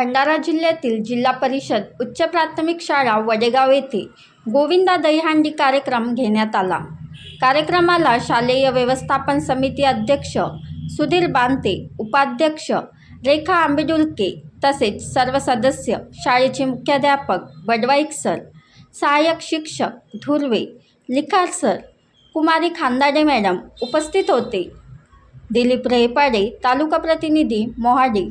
भंडारा जिल्ह्यातील जिल्हा परिषद उच्च प्राथमिक शाळा वडेगाव येथे गोविंदा दहीहंडी कार्यक्रम घेण्यात आला. कार्यक्रमाला शालेय व्यवस्थापन समिती अध्यक्ष सुधीर बांते उपाध्यक्ष रेखा आंबेडुलके तसेच सर्व सदस्य शाळेचे मुख्याध्यापक बडवाईक सर सहाय्यक शिक्षक धुर्वे लिखार सर कुमारी खांदाडे मॅडम उपस्थित होते. दिलीप रेपाडे तालुका प्रतिनिधी मोहाडी.